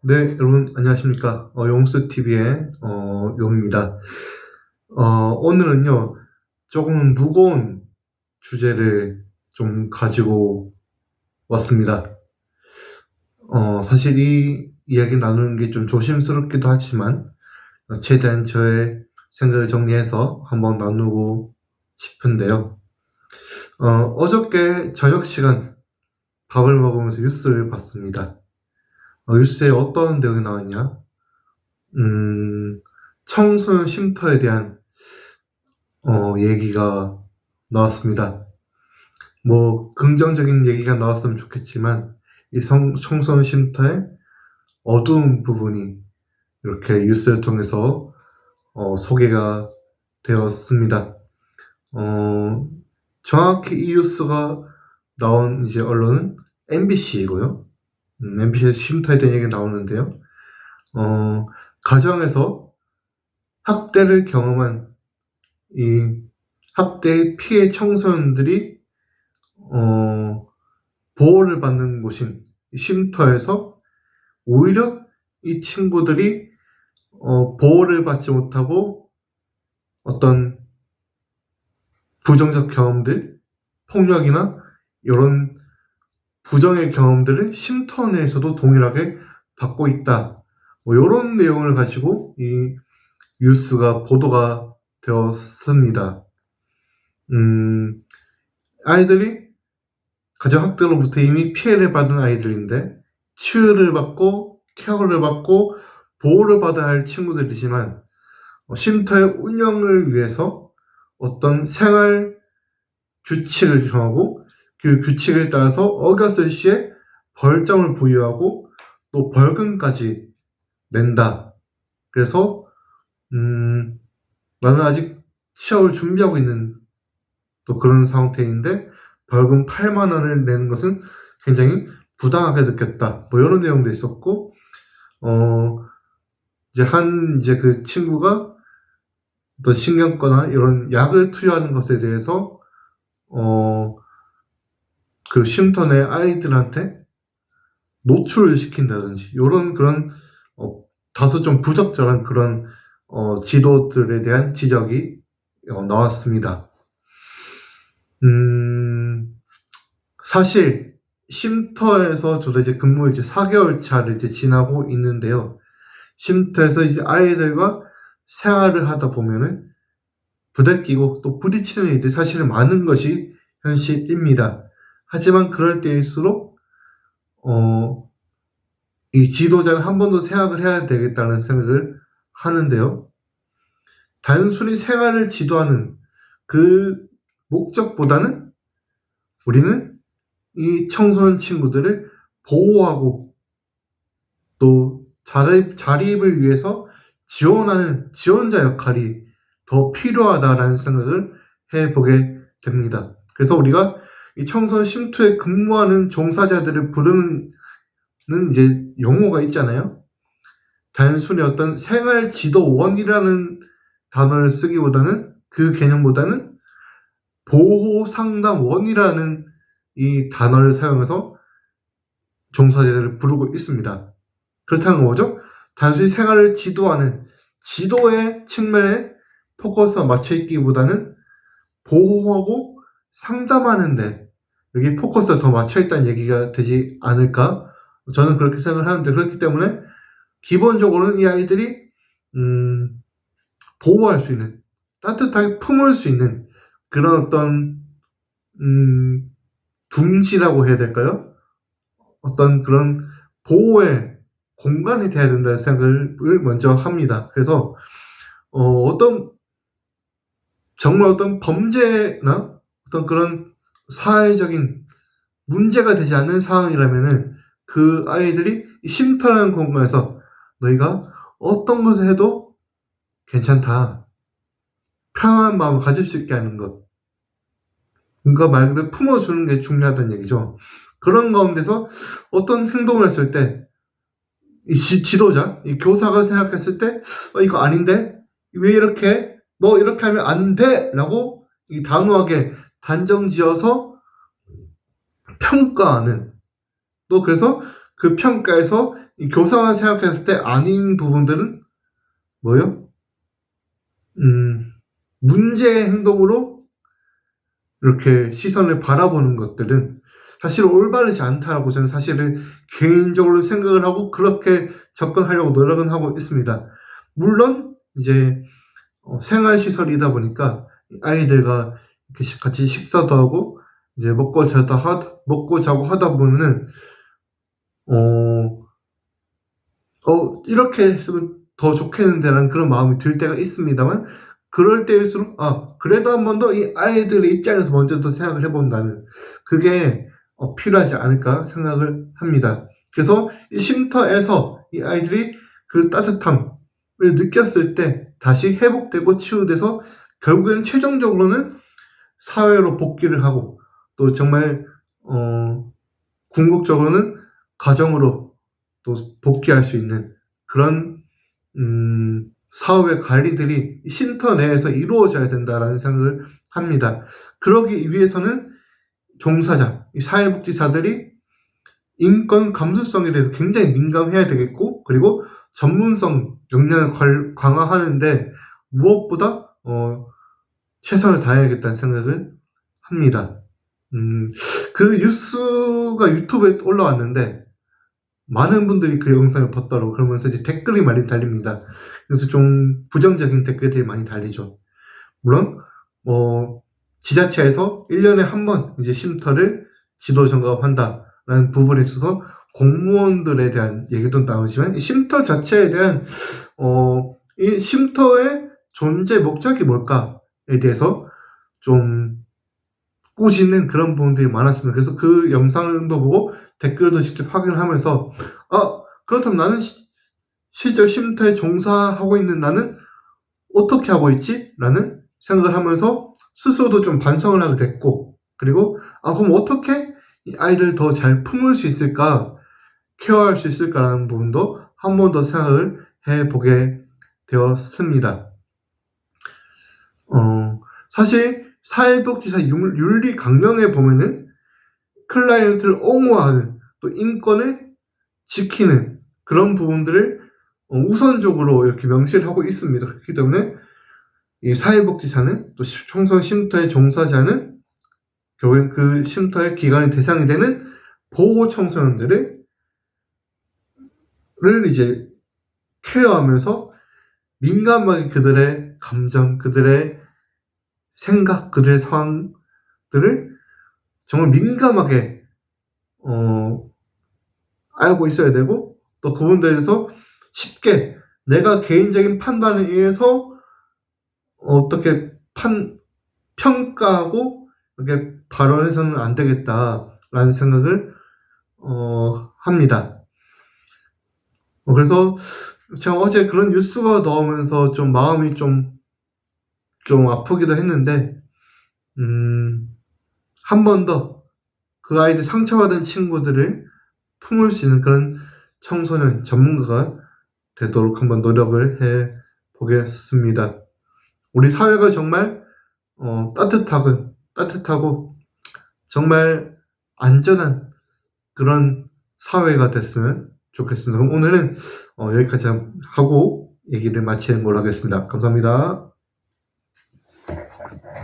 네, 여러분 안녕하십니까? 어, 용스TV의 어, 용입니다. 어, 오늘은요, 조금 무거운 주제를 좀 가지고 왔습니다. 어, 사실 이 이야기 나누는 게 좀 조심스럽기도 하지만, 어, 최대한 저의 생각을 정리해서 한번 나누고 싶은데요. 어, 어저께 저녁 시간 밥을 먹으면서 뉴스를 봤습니다. 어, 뉴스에 어떤 내용이 나왔냐? 음, 청소년 쉼터에 대한 어, 얘기가 나왔습니다. 뭐 긍정적인 얘기가 나왔으면 좋겠지만 이 성, 청소년 쉼터의 어두운 부분이 이렇게 뉴스를 통해서 어, 소개가 되었습니다. 어, 정확히 이 뉴스가 나온 이제 언론은 MBC이고요. 음, MBC 쉼터에 대한 얘기가 나오는데요. 어, 가정에서 학대를 경험한 이 학대 피해 청소년들이 어, 보호를 받는 곳인 이 쉼터에서 오히려 이 친구들이 어, 보호를 받지 못하고 어떤 부정적 경험들, 폭력이나 이런 부정의 경험들을 쉼터 내에서도 동일하게 받고 있다. 뭐 이런 내용을 가지고 이 뉴스가 보도가 되었습니다. 음, 아이들이 가정 학대로부터 이미 피해를 받은 아이들인데 치유를 받고 케어를 받고 보호를 받아야 할 친구들이지만 어, 쉼터의 운영을 위해서 어떤 생활 규칙을 정하고 그 규칙을 따라서 어겼을 시에 벌점을 부여하고 또 벌금까지 낸다. 그래서 음, 나는 아직 취업을 준비하고 있는 또 그런 상태인데 벌금 8만 원을 내는 것은 굉장히 부당하게 느꼈다. 뭐 이런 내용도 있었고 어 이제 한 이제 그 친구가 어떤 신경과나 이런 약을 투여하는 것에 대해서 어 그 쉼터 내 아이들한테 노출을 시킨다든지 이런 그런 어, 다소 좀 부적절한 그런 어, 지도들에 대한 지적이 어, 나왔습니다. 음, 사실 쉼터에서 저도 이제 근무 이제 4개월 차를 이제 지나고 있는데요. 쉼터에서 이제 아이들과 생활을 하다 보면은 부대끼고 또 부딪히는 일들이 사실은 많은 것이 현실입니다. 하지만 그럴 때일수록 어, 이 지도자는 한 번 더 생각을 해야 되겠다는 생각을 하는데요. 단순히 생활을 지도하는 그 목적보다는 우리는 이 청소년 친구들을 보호하고 또 자립, 자립을 위해서 지원하는 지원자 역할이 더 필요하다라는 생각을 해보게 됩니다. 그래서 우리가 이 청소년 쉼터에 근무하는 종사자들을 부르는 이제 용어가 있잖아요. 단순히 어떤 생활 지도원이라는 단어를 쓰기보다는 그 개념보다는 보호 상담원이라는 이 단어를 사용해서 종사자들을 부르고 있습니다. 그렇다는 거죠. 단순히 생활을 지도하는 지도의 측면에 포커스가 맞춰 있기보다는 보호하고 상담하는데 여기 포커스가 더 맞춰 있다는 얘기가 되지 않을까? 저는 그렇게 생각을 하는데 그렇기 때문에 기본적으로는 이 아이들이 음, 보호할 수 있는 따뜻하게 품을 수 있는 그런 어떤 음, 둥지라고 해야 될까요? 어떤 그런 보호의 공간이 돼야 된다는 생각을 먼저 합니다. 그래서 어, 떤 정말 어떤 범죄나 어떤 그런 사회적인 문제가 되지 않는 상황이라면은 그 아이들이 쉼터라는 공간에서 너희가 어떤 것을 해도 괜찮다. 편안한 마음을 가질 수 있게 하는 것. 그러니까 말 그대로 품어주는 게 중요하다는 얘기죠. 그런 가운데서 어떤 행동을 했을 때, 이 지, 도자이 교사가 생각했을 때, 어, 이거 아닌데? 왜 이렇게, 너 이렇게 하면 안 돼! 라고 이 단호하게 단정 지어서 평가하는, 또 그래서 그 평가에서 이 교사가 생각했을 때 아닌 부분들은 뭐요? 음, 문제의 행동으로 이렇게 시선을 바라보는 것들은 사실 올바르지 않다라고 저는 사실은 개인적으로 생각을 하고 그렇게 접근하려고 노력은 하고 있습니다. 물론 이제 어, 생활시설이다 보니까 아이들과 같이 식사도 하고 이제 먹고 자다 하 먹고 자고 하다 보면은 어, 어 이렇게 했으면 더 좋겠는데라는 그런 마음이 들 때가 있습니다만 그럴 때일수록 아 그래도 한 번 더 이 아이들의 입장에서 먼저 더 생각을 해본다는 그게 어, 필요하지 않을까 생각을 합니다. 그래서 이 쉼터에서 이 아이들이 그 따뜻함을 느꼈을 때 다시 회복되고 치유돼서 결국에는 최종적으로는 사회로 복귀를 하고 또 정말 어, 궁극적으로는 가정으로 또 복귀할 수 있는 그런 음, 사업의 관리들이 이 쉼터 내에서 이루어져야 된다라는 생각을 합니다. 그러기 위해서는 종사자, 이 사회복지사들이 인권 감수성에 대해서 굉장히 민감해야 되겠고, 그리고 전문성 역량을 걸- 강화하는데 무엇보다 어, 최선을 다해야겠다는 생각을 합니다. 음, 그 뉴스가 유튜브에 올라왔는데 많은 분들이 그 영상을 봤다고 그러면서 이제 댓글이 많이 달립니다. 그래서 좀 부정적인 댓글들이 많이 달리죠. 물론 뭐 지자체에서 1년에 한 번 이제 쉼터를 지도 점검한다라는 부분에 있어서 공무원들에 대한 얘기도 나오지만 이 쉼터 자체에 대한 어, 이 쉼터의 존재 목적이 뭘까에 대해서 좀 꾸짖는 그런 부분들이 많았습니다. 그래서 그 영상도 보고 댓글도 직접 확인을 하면서 아 그렇다면 나는 시- 실제 쉼터에 종사하고 있는 나는 어떻게 하고 있지? 라는 생각을 하면서 스스로도 좀 반성을 하게 됐고 그리고 아 그럼 어떻게 이 아이를 더 잘 품을 수 있을까 케어할 수 있을까라는 부분도 한 번 더 생각을 해보게 되었습니다. 어, 사실 사회복지사 윤- 윤리 강령에 보면은 클라이언트를 옹호하는 또 인권을 지키는 그런 부분들을 어, 우선적으로 이렇게 명시를 하고 있습니다. 그렇기 때문에 이 사회복지사는 또 시- 청소년 쉼터의 종사자는 결국엔 그 쉼터의 기관의 대상이 되는 보호 청소년들을 를 이제 케어하면서 민감하게 그들의 감정, 그들의 생각, 그들의 상황들을 정말 민감하게 어, 알고 있어야 되고 또 그분들에서 쉽게 내가 개인적인 판단에 의해서 어떻게 판 평가하고 이렇게 발언해서는 안 되겠다라는 생각을 어, 합니다. 어, 그래서 제가 어제 그런 뉴스가 나오면서 좀 마음이 좀, 좀 아프기도 했는데, 음, 한 번 더 그 아이들 상처받은 친구들을 품을 수 있는 그런 청소년 전문가가 되도록 한번 노력을 해 보겠습니다. 우리 사회가 정말 어, 따뜻하고 따뜻하고 정말 안전한 그런 사회가 됐으면 좋겠습니다. 그럼 오늘은 어, 여기까지 하고 얘기를 마치는 걸로 하겠습니다. 감사합니다.